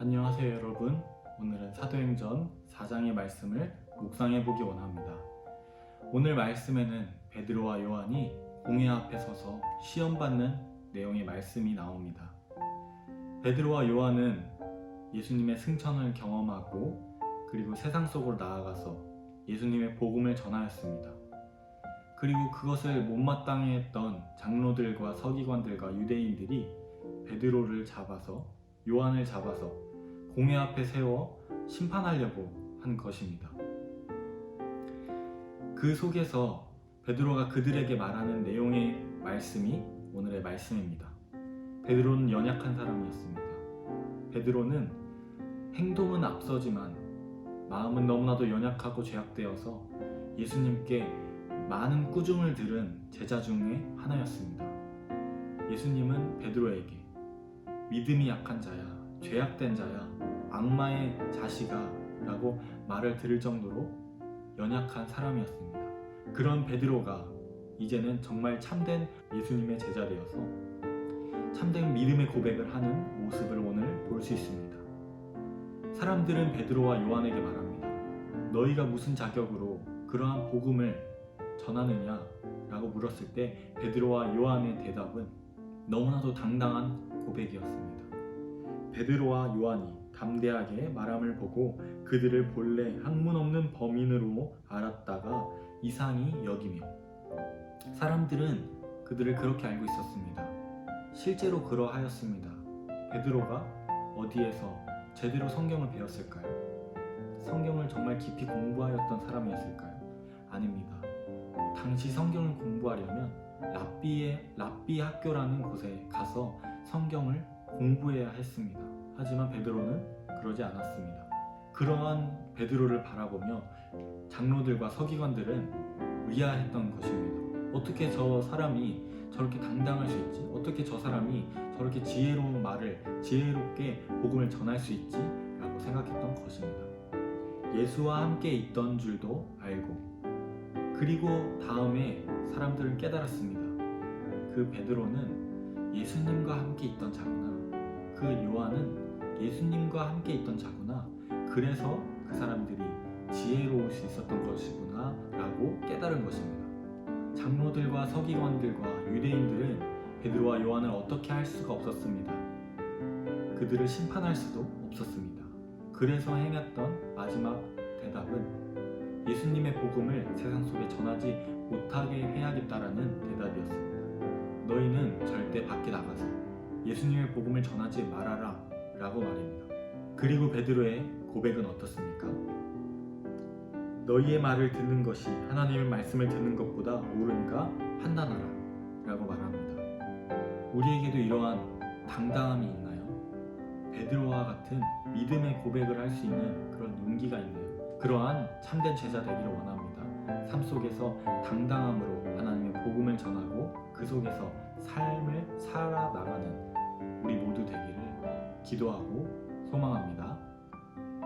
안녕하세요 여러분. 오늘은 사도행전 4장의 말씀을 묵상해 보기 원합니다. 오늘 말씀에는 베드로와 요한이 공회 앞에 서서 시험 받는 내용의 말씀이 나옵니다. 베드로와 요한은 예수님의 승천을 경험하고 그리고 세상 속으로 나아가서 예수님의 복음을 전하였습니다. 그리고 그것을 못마땅해 했던 장로들과 서기관들과 유대인들이 베드로를 잡아서 요한을 잡아서 공회 앞에 세워 심판하려고 한 것입니다. 그 속에서 베드로가 그들에게 말하는 내용의 말씀이 오늘의 말씀입니다. 베드로는 연약한 사람이었습니다. 베드로는 행동은 앞서지만 마음은 너무나도 연약하고 죄악되어서 예수님께 많은 꾸중을 들은 제자 중에 하나였습니다. 예수님은 베드로에게 믿음이 약한 자야, 죄악된 자야, 악마의 자식아 라고 말을 들을 정도로 연약한 사람이었습니다. 그런 베드로가 이제는 정말 참된 예수님의 제자 되어서 참된 믿음의 고백을 하는 모습을 오늘 볼 수 있습니다. 사람들은 베드로와 요한에게 말합니다. 너희가 무슨 자격으로 그러한 복음을 전하느냐? 라고 물었을 때 베드로와 요한의 대답은 너무나도 당당한 고백이었습니다. 베드로와 요한이 담대하게 말함을 보고 그들을 본래 학문 없는 범인으로 알았다가 이상히 여기며 사람들은 그들을 그렇게 알고 있었습니다. 실제로 그러하였습니다. 베드로가 어디에서 제대로 성경을 배웠을까요? 성경을 정말 깊이 공부하였던 사람이었을까요? 아닙니다. 당시 성경을 공부하려면 랍비의 랍비 학교라는 곳에 가서 성경을 공부해야 했습니다. 하지만 베드로는 그러지 않았습니다. 그러한 베드로를 바라보며 장로들과 서기관들은 의아했던 것입니다. 어떻게 저 사람이 저렇게 당당할 수 있지? 어떻게 저 사람이 저렇게 지혜로운 말을 지혜롭게 복음을 전할 수 있지? 라고 생각했던 것입니다. 예수와 함께 있던 줄도 알고 그리고 다음에 사람들은 깨달았습니다. 그 베드로는 예수님과 함께 있던 자구나. 그 요한은 예수님과 함께 있던 자구나. 그래서 그 사람들이 지혜로울 수 있었던 것이구나. 라고 깨달은 것입니다. 장로들과 서기관들과 유대인들은 베드로와 요한을 어떻게 할 수가 없었습니다. 그들을 심판할 수도 없었습니다. 그래서 행했던 마지막 대답은 예수님의 복음을 세상 속에 전하지 못하게 해야겠다라는 대답이었습니다. 너희는 절대 밖에 나가서 예수님의 복음을 전하지 말아라 라고 말입니다. 그리고 베드로의 고백은 어떻습니까? 너희의 말을 듣는 것이 하나님의 말씀을 듣는 것보다 옳은가 판단하라 라고 말합니다. 우리에게도 이러한 당당함이 있나요? 베드로와 같은 믿음의 고백을 할 수 있는 그런 용기가 있나요? 그러한 참된 제자 되기를 원합니다. 삶 속에서 당당함으로 하나님의 복음을 전하고 그 속에서 삶을 살아나가는 우리 모두 되기를 기도하고 소망합니다.